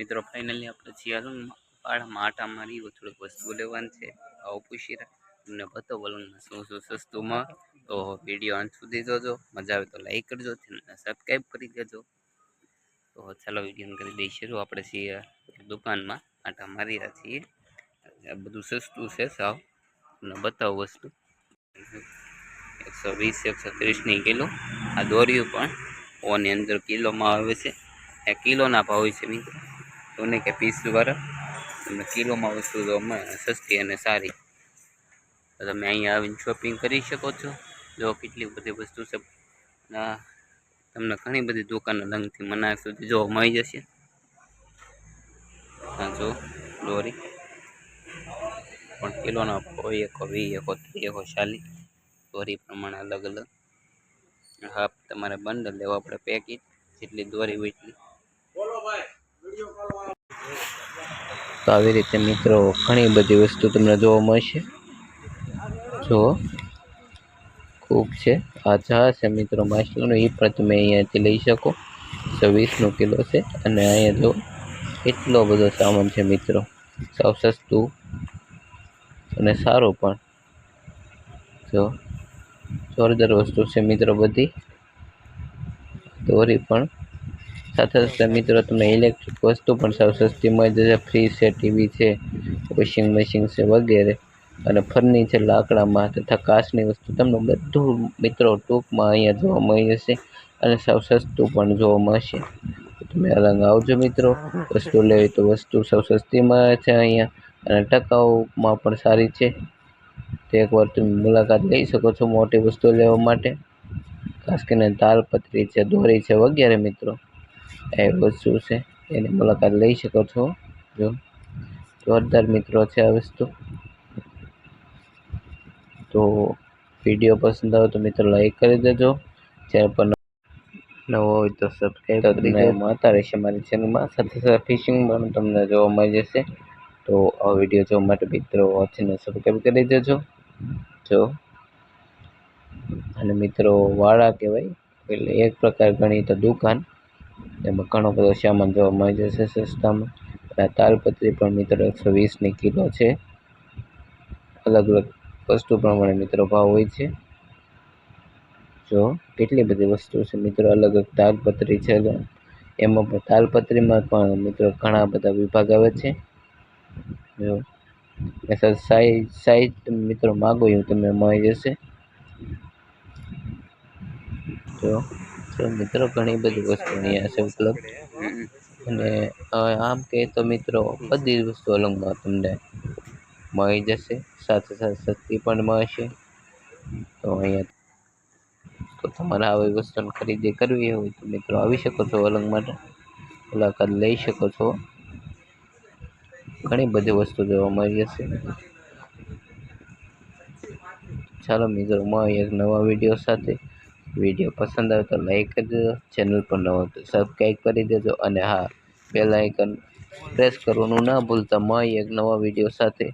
મિત્રો ફાઇનલી આપણે શિયાળામાં પાડામાં આટા મારી થોડીક વસ્તુ લેવાની છે. આવો પૂછી તમને બતો વલણમાં શું શું સસ્તુંમાં. તો વીડિયો અંત સુધી જોજો. મજા આવે તો લાઈક કરજો. સબસ્ક્રાઈબ કરી દેજો. તો ચાલો વીડિયો કરી દઈ શરૂ આપણે છીએ દુકાનમાં. આટા મારી રહ્યા છીએ. આ બધું સસ્તું છે સાવ. તમને બતાવો વસ્તુ. એકસો વીસ, એકસો ત્રીસની કિલો. આ દોર્યું પણ ઓની અંદર કિલોમાં આવે છે. એ કિલોના ભાવ છે મિત્રો. નહીં કે પીસ દ્વારા તમને કિલોમાં વસ્તુ સસ્તી અને સારી. તો તમે અહીંયા આવીને શોપિંગ કરી શકો છો. જો કેટલી બધી વસ્તુ છે. તમને ઘણી બધી દુકાનો લંગથી મનાર સુધી જોવા મળી જશે. હા જો, દોરી. પણ કિલોના કોઈ એકો વી એકો ત્રી એકો ચાલી દોરી પ્રમાણે અલગ અલગ. હા, તમારે બંડલ લેવા આપણે પેકેટ જેટલી દોરી હોય એટલી. તો આવી રીતે મિત્રો ઘણી બધી વસ્તુ તમને જોવા મળશે. જો, ખૂબ છે. આ જહાજ છે મિત્રો માછલીનું. એ પણ તમે અહીંયાથી લઈ શકો. છવ્વીસનું કિલો છે અને અહીંયા જો એટલો બધો સામાન છે મિત્રો. સાવ સસ્તું અને સારું પણ. જો, જોરદાર વસ્તુ છે મિત્રો બધી. દોરી પણ સાથે સાથે મિત્રો, તમને ઇલેક્ટ્રિક વસ્તુ પણ સાવ સસ્તી મળી જશે. ફ્રીજ છે ટીવી છે વોશિંગ મશીન છે વગેરે. અને ફર્નિચર લાકડામાં તથા કાચની વસ્તુ તમને બધું મિત્રો ટૂંકમાં અહીંયા જોવા મળી જશે અને સાવ સસ્તું પણ જોવા મળશે. તમે અલંગ આવજો મિત્રો. વસ્તુ લેવી તો વસ્તુ સાવ સસ્તી મળે છે અહીંયા અને ટકાઉમાં પણ સારી છે. તે એકવાર તમે મુલાકાત લઈ શકો છો મોટી વસ્તુ લેવા માટે. ખાસ કરીને તાલપત્રી છે, દોરી છે વગેરે મિત્રો. એ વસ્તુ છે, એની મુલાકાત લઈ શકો છો. જો, જોરદાર મિત્રો છે આ વસ્તુ. તો વીડિયો પસંદ આવે તો મિત્રો લાઈક કરી દેજો. ચેનલ પર નવો હોય તો સબસ્ક્રાઈબ કરી દેજો. માતા રહેશે મારી ચેનલમાં સાથે સાથે ફિશિંગ પણ તમને જોવા મળી જશે. તો આ વીડિયો જોવા માટે મિત્રો ચેનલ સબસ્ક્રાઈબ કરી દેજો. જો. અને મિત્રો વાળા કહેવાય, એટલે એક પ્રકાર ગણી તો દુકાન. એમાં ઘણો બધો સામાન જોવા મળી જશે સસ્તામાં. તાલપત્રી પણ મિત્રો એકસો વીસની કિલો છે. અલગ અલગ વસ્તુ પ્રમાણે મિત્રો ભાવ હોય છે. જો કેટલી બધી વસ્તુ છે મિત્રો, અલગ અલગ તાલપત્રી છે. એમાં પણ તાલપત્રીમાં પણ મિત્રો ઘણા બધા વિભાગ આવે છે. જો સાઈઝ સાઈઝ મિત્રો માગો એવું તમને મળી જશે. જો તો મિત્રો ઘણી બધી વસ્તુ અહીંયા છે ઉપલબ્ધ. અને આમ કહે તો મિત્રો બધી વસ્તુ અલંગમાં તમને મળી જશે, સાથે સાથે સસ્તી પણ મળશે. તો અહીંયા તો તમારે આવી વસ્તુની ખરીદી કરવી હોય તો મિત્રો આવી શકો છો અલંગ માટે. મુલાકાત લઈ શકો છો. ઘણી બધી વસ્તુ જોવા મળી જશે. ચાલો મિત્રો મળીએ એક નવા વીડિયો સાથે. વીડિયો પસંદ આવે તો લાઈક કરી દેજો ચેનલ પર નવો તો સબસ્ક્રાઈબ કરી દેજો અને હા બેલ આઇકન પ્રેસ કરવાનું ના ભૂલતા. મળીએ એક નવા વીડિયો સાથે.